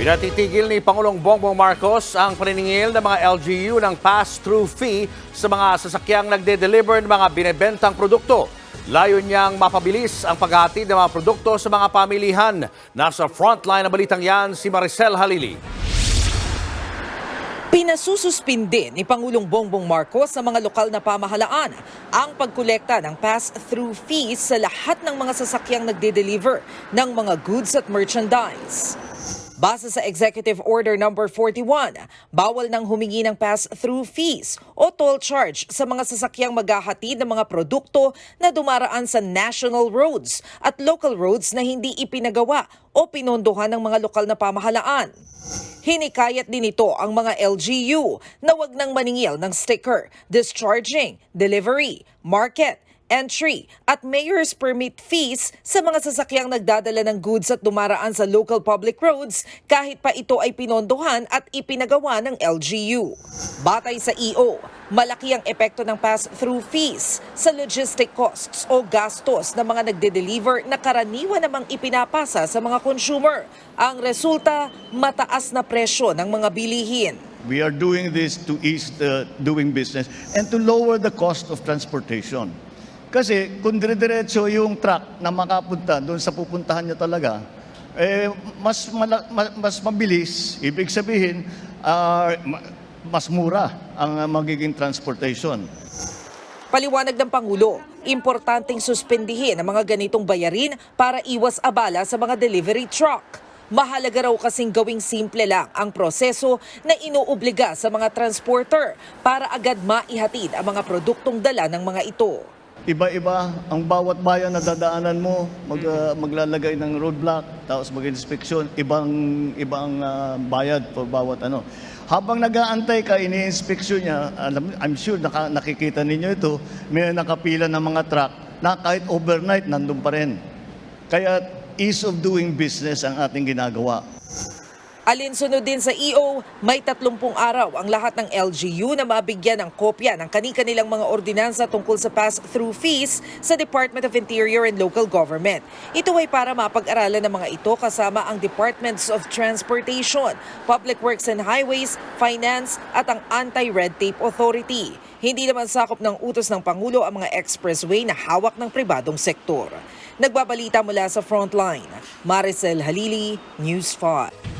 Pinatitigil ni Pangulong Bongbong Marcos ang paniningil ng mga LGU ng pass-through fee sa mga sasakyang nagde-deliver ng mga binebentang produkto. Layo niyang mapabilis ang paghatid ng mga produkto sa mga pamilihan. Nasa frontline ng balitang yan si Maricel Halili. Pinasususpinde ni Pangulong Bongbong Marcos sa mga lokal na pamahalaan ang pagkolekta ng pass-through fees sa lahat ng mga sasakyang nagde-deliver ng mga goods at merchandise. Base sa Executive Order Number 41, bawal nang humingi ng pass-through fees o toll charge sa mga sasakyang maghahatid ng mga produkto na dumaraan sa national roads at local roads na hindi ipinagawa o pinondohan ng mga lokal na pamahalaan. Hinikayat din ito ang mga LGU na wag nang maningil ng sticker, discharging, delivery, market, entry at mayor's permit fees sa mga sasakyang nagdadala ng goods at dumaraan sa local public roads kahit pa ito ay pinondohan at ipinagawa ng LGU. Batay sa EO, malaki ang epekto ng pass-through fees sa logistic costs o gastos ng mga nagde-deliver na karaniwan namang ipinapasa sa mga consumer. Ang resulta, mataas na presyo ng mga bilihin. We are doing this to ease the doing business and to lower the cost of transportation. Kasi kung dire-diretso yung truck na makapunta doon sa pupuntahan niya talaga, eh, mas, mala- ma- mas mabilis, ibig sabihin, ma- mas mura ang magiging transportation. Paliwanag ng Pangulo, importanteng suspendihin ang mga ganitong bayarin para iwas abala sa mga delivery truck. Mahalaga raw kasing gawing simple lang ang proseso na inuobliga sa mga transporter para agad maihatid ang mga produktong dala ng mga ito. Iba-iba ang bawat bayan na dadaanan mo, mag, ah, maglalagay ng roadblock, tapos mag-inspeksyon, ibang ibang ah, bayad for bawat ano. Habang nag-aantay ka, ini-inspeksyon niya, alam, I'm sure naka, nakikita ninyo ito, may nakapila ng mga truck na kahit overnight nandun pa rin. Kaya ease of doing business ang ating ginagawa. Alinsunod din sa EO, may 30 araw ang lahat ng LGU na mabigyan ng kopya ng kani-kanilang mga ordinansa tungkol sa pass-through fees sa Department of Interior and Local Government. Ito ay para mapag-aralan ng mga ito kasama ang Departments of Transportation, Public Works and Highways, Finance at ang Anti-Red Tape Authority. Hindi naman sakop ng utos ng Pangulo ang mga expressway na hawak ng pribadong sektor. Nagbabalita mula sa Frontline, Maricel Halili, News 5.